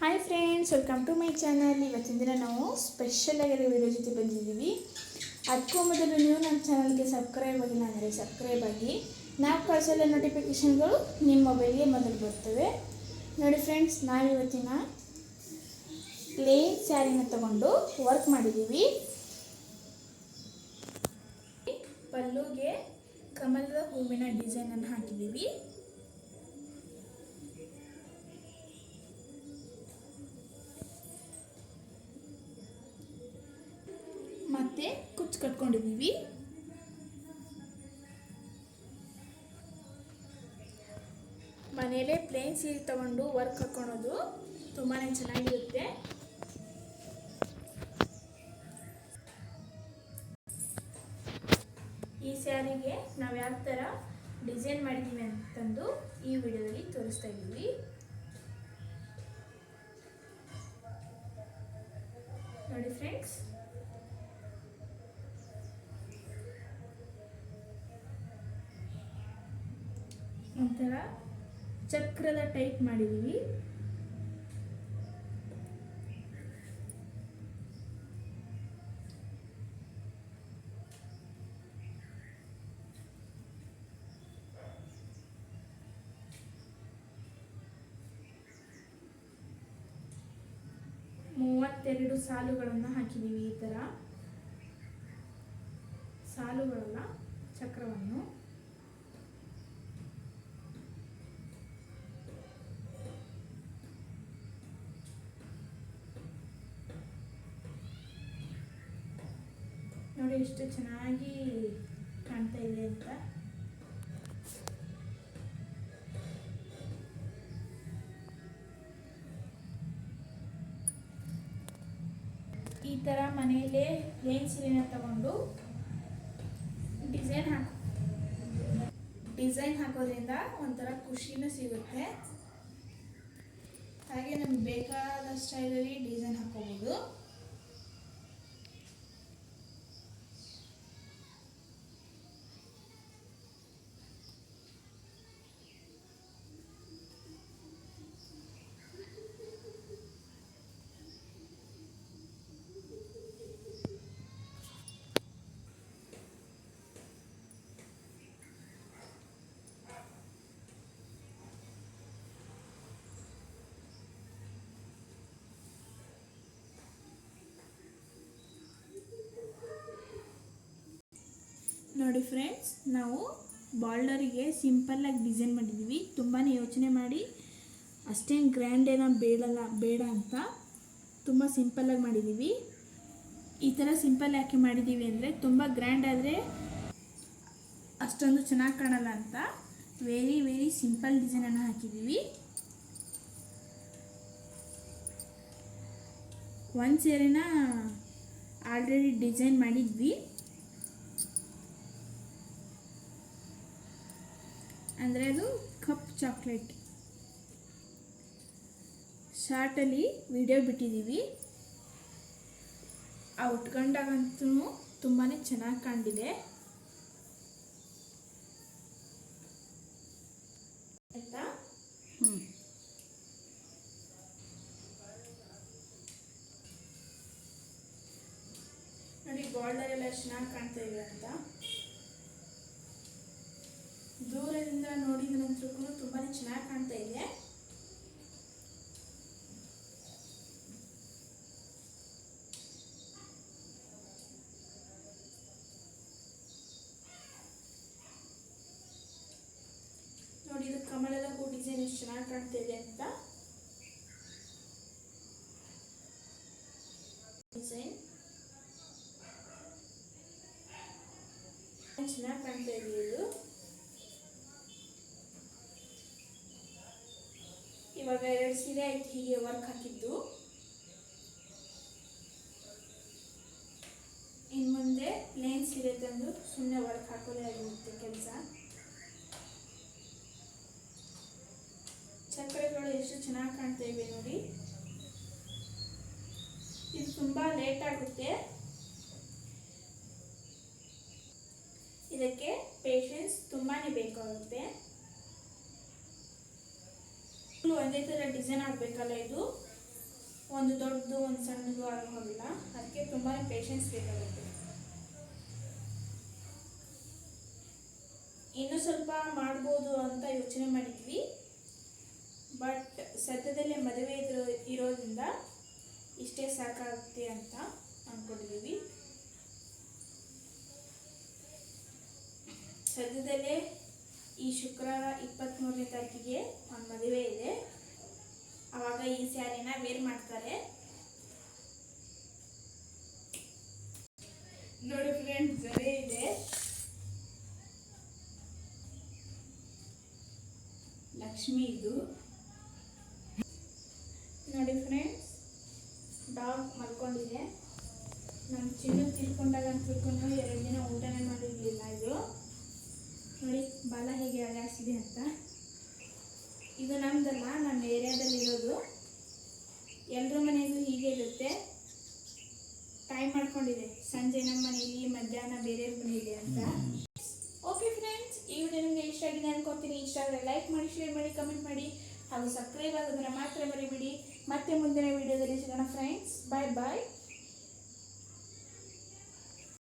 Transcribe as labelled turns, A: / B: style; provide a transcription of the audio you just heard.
A: Hi friends welcome to my channel ಇವತ್ತಿನ ದಿನ ನಾವು ಸ್ಪೆಷಲ್ ಆಗಿರೋ ವಿಡಿಯೋ ಜೊತೆ ಬಂದಿದ್ದೀವಿ. ಅದಕ್ಕೂ ಮೊದಲು ನೀವು ನಮ್ಮ ಚಾನಲ್ಗೆ ಸಬ್ಸ್ಕ್ರೈಬ್ ಆಗಿಲ್ಲ ಅಂದರೆ ಸಬ್ಸ್ಕ್ರೈಬ್ ಆಗಿ. ನಾವು ಕಳಿಸಲ್ಲ ನೋಟಿಫಿಕೇಷನ್ಗಳು ನಿಮ್ಮ ಮೊಬೈಲ್ಗೆ ಮೊದಲು ಬರ್ತವೆ. ನೋಡಿ ಫ್ರೆಂಡ್ಸ್ ನಾವಿವತ್ತಿನ ಪ್ಲೇನ್ ಸ್ಯಾರಿನ ತಗೊಂಡು ವರ್ಕ್ ಮಾಡಿದ್ದೀವಿ. ಪಲ್ಲುಗೆ ಕಮಲದ ಹೂವಿನ ಡಿಸೈನನ್ನು ಹಾಕಿದ್ದೀವಿ. ಕುಚ್ಚು ಕಟ್ಕೊಂಡಿದ್ದೀವಿ. ಮನೆಯಲ್ಲೇ ಪ್ಲೇನ್ ಸೀರೆ ತಗೊಂಡು ವರ್ಕ್ ಹಾಕ್ಕೊಳೋದು ತುಂಬಾ ಚೆನ್ನಾಗಿರುತ್ತೆ. ಈ ಸ್ಯಾರಿಗೆ ನಾವು ಯಾವ ಥರ ಡಿಸೈನ್ ಮಾಡಿದ್ದೀವಿ ಅಂತಂದು ಈ ವಿಡಿಯೋದಲ್ಲಿ ತೋರಿಸ್ತಾ ಇದ್ದೀವಿ. ನೋಡಿ ಫ್ರೆಂಡ್ಸ್. ಒಂಥರ ಚಕ್ರದ ಟೈಪ್ ಮಾಡಿದ್ದೀವಿ ಮೂವತ್ತೆರಡು ಸಾಲುಗಳನ್ನು ಹಾಕಿದ್ದೀವಿ ಈ ಥರ ಸಾಲುಗಳನ್ನು ಚಕ್ರವನ್ನು. ನೋಡಿ ಎಷ್ಟು ಚೆನ್ನಾಗಿ ಕಾಣ್ತಾ ಇದೆ ಅಂತ. ಈ ಥರ ಮನೆಯಲ್ಲೇ ಪ್ಲೇನ್ ಸೀರೆನ ತಗೊಂಡು ಡಿಸೈನ್ ಹಾಕು. ಡಿಸೈನ್ ಹಾಕೋದ್ರಿಂದ ಒಂಥರ ಖುಷಿನೂ ಸಿಗುತ್ತೆ. ಹಾಗೆ ನಮ್ಗೆ ಬೇಕಾದ ಸ್ಟೈಲಲ್ಲಿ ಡಿಸೈನ್ ಹಾಕೋಬೋದು. ನೋಡಿ ಫ್ರೆಂಡ್ಸ್ ನಾವು ಬಾರ್ಡರಿಗೆ ಸಿಂಪಲ್ಲಾಗಿ ಡಿಸೈನ್ ಮಾಡಿದ್ದೀವಿ ತುಂಬಾ ಯೋಚನೆ ಮಾಡಿ. ಅಷ್ಟೇನು ಗ್ರ್ಯಾಂಡ್ ಏನೋ ಬೇಡಲ್ಲ, ಬೇಡ ಅಂತ ತುಂಬ ಸಿಂಪಲ್ಲಾಗಿ ಮಾಡಿದ್ದೀವಿ ಈ ಥರ ಸಿಂಪಲ್ ಯಾಕೆ ಮಾಡಿದ್ದೀವಿ ಅಂದರೆ, ತುಂಬ ಗ್ರ್ಯಾಂಡ್ ಆದರೆ ಅಷ್ಟೊಂದು ಚೆನ್ನಾಗಿ ಕಾಣಲ್ಲ ಅಂತ ವೆರಿ ವೆರಿ ಸಿಂಪಲ್ ಡಿಸೈನನ್ನು ಹಾಕಿದ್ದೀವಿ ಒಂದು ಸೀರೆನ ಆಲ್ರೆಡಿ ಡಿಸೈನ್ ಮಾಡಿದ್ವಿ. ಅಂದರೆ ಅದು ಕಪ್ ಚಾಕ್ಲೇಟ್. ಶಾರ್ಟಲ್ಲಿ ವಿಡಿಯೋ ಬಿಟ್ಟಿದ್ದೀವಿ ಆ ಉಟ್ಕೊಂಡಾಗಂತೂ ತುಂಬಾ ಚೆನ್ನಾಗಿ ಕಾಣಿದೆ ಆಯ್ತಾ? ನೋಡಿ ಬಾರ್ಡರ್ ಎಲ್ಲ ಚೆನ್ನಾಗಿ ಕಾಣ್ತಾ ಇದೆ ಅಂತ. ನೋಡಿದ ನಂತರ ತುಂಬಾ ಚೆನ್ನಾಗಿ ಕಾಣ್ತಾ ಇದೆ. ನೋಡಿ, ಇದು ಕಮಲದ ಹೂ ಡಿಸೈನ್ ಎಷ್ಟು ಚೆನ್ನಾಗಿ ಕಾಣ್ತಾ ಇದೆ ಅಂತ. ಡಿಸೈನ್ ಚೆನ್ನಾಗಿ ಕಾಣ್ತಾ ಇದೆ ಇದು. ಇವಾಗ ಎರಡು ಸೀರೆ ಆಯ್ತು, ಹೀಗೆ ವರ್ಕ್ ಹಾಕಿದ್ದು. ಇನ್ನು ಮುಂದೆ ಪ್ಲೇನ್ ಸೀರೆ ತಂದು ಸುಮ್ಮನೆ ವರ್ಕ್ ಹಾಕೋದೇ ಆಗಿರುತ್ತೆ ಕೆಲಸ. ಚಕ್ರಗಳು ಎಷ್ಟು ಚೆನ್ನಾಗಿ ಕಾಣ್ತಾ ಇವೆ ನೋಡಿ. ಇದು ತುಂಬ ಲೇಟ್ ಆಗುತ್ತೆ. ಇದಕ್ಕೆ ಪೇಷನ್ಸ್ ತುಂಬಾ ಬೇಕಾಗುತ್ತೆ. ಒಂದೇ ಥರ ಡಿಸೈನ್ ಆಗಬೇಕಲ್ಲ ಇದು? ಒಂದು ದೊಡ್ಡದು, ಒಂದು ಸಣ್ಣದು ಆಗೋಲ್ಲ ಅದಕ್ಕೆ ತುಂಬಾ ಪೇಷನ್ಸ್ ಬೇಕಾಗುತ್ತೆ. ಇನ್ನೂ ಸ್ವಲ್ಪ ಮಾಡ್ಬೋದು ಅಂತ ಯೋಚನೆ ಮಾಡಿದ್ವಿ. ಬಟ್ ಸದ್ಯದಲ್ಲೇ ಮದುವೆ ಇರೋ ಇರೋದ್ರಿಂದ ಇಷ್ಟೇ ಸಾಕಾಗುತ್ತೆ ಅಂತ ಅಂದ್ಕೊಂಡಿದ್ದೀವಿ ಸದ್ಯದಲ್ಲೇ ಈ ಶುಕ್ರವಾರ ಇಪ್ಪತ್ತ್ಮೂರನೇ ತಾರೀಕಿಗೆ ಒಂದು ಮದುವೆ ಇದೆ. ಆವಾಗ ಈ ಸ್ಯಾರಿನ ವೇರ್ ಮಾಡ್ತಾರೆ. ನೋಡಿ ಫ್ರೆಂಡ್ಸ್ ಸರಿ ಇದೆ. ಲಕ್ಷ್ಮಿ ಇದು. ನೋಡಿ ಫ್ರೆಂಡ್ಸ್ ಡಾಗ್ ಮಲ್ಕೊಂಡಿದೆ. ನಮ್ಮ ಚಿನ್ನ ತಿಳ್ಕೊಂಡಾಗ ತಿಳ್ಕೊಂಡು ಎರಡು ದಿನ ಊಟನೇ ಮಾಡಿರಲಿಲ್ಲ ಇದು. ನೋಡಿ ಬಾಲ ಹೇಗೆ ಅಲ್ಲಾಡ್ಸಿದೆ ಅಂತ. ಇದು ನಮ್ದಲ್ಲ, ನಮ್ಮ ಏರಿಯಾದಲ್ಲಿ ಇರೋದು. ಎಲ್ಲರ ಮನೆಯಲ್ಲೂ ಹೀಗೆ ಇರುತ್ತೆ. ಟೈಮ್ ಮಾಡ್ಕೊಂಡಿದೆ. ಸಂಜೆ ನಮ್ಮ ಮನೆಯಲ್ಲಿ, ಮಧ್ಯಾಹ್ನ ಬೇರೆಯವ್ರ ಮನೆಯಲ್ಲಿ ಅಂತ. ಓಕೆ ಫ್ರೆಂಡ್ಸ್ ಈ ವಿಡಿಯೋ ನಿಮಗೆ ಇಷ್ಟ ಆಗಿದೆ ಅನ್ಕೋತೀನಿ. ಇಷ್ಟ ಆದರೆ ಲೈಕ್ ಮಾಡಿ ಶೇರ್ ಮಾಡಿ ಕಮೆಂಟ್ ಮಾಡಿ. ಹಾಗೂ ಸಬ್ಸ್ಕ್ರೈಬ್ ಆಗೋದನ್ನು ಮಾತ್ರ ಮರಿಬಿಡಿ. ಮತ್ತೆ ಮುಂದಿನ ವಿಡಿಯೋದಲ್ಲಿ ಸಿಗೋಣ ಫ್ರೆಂಡ್ಸ್ ಬಾಯ್ ಬಾಯ್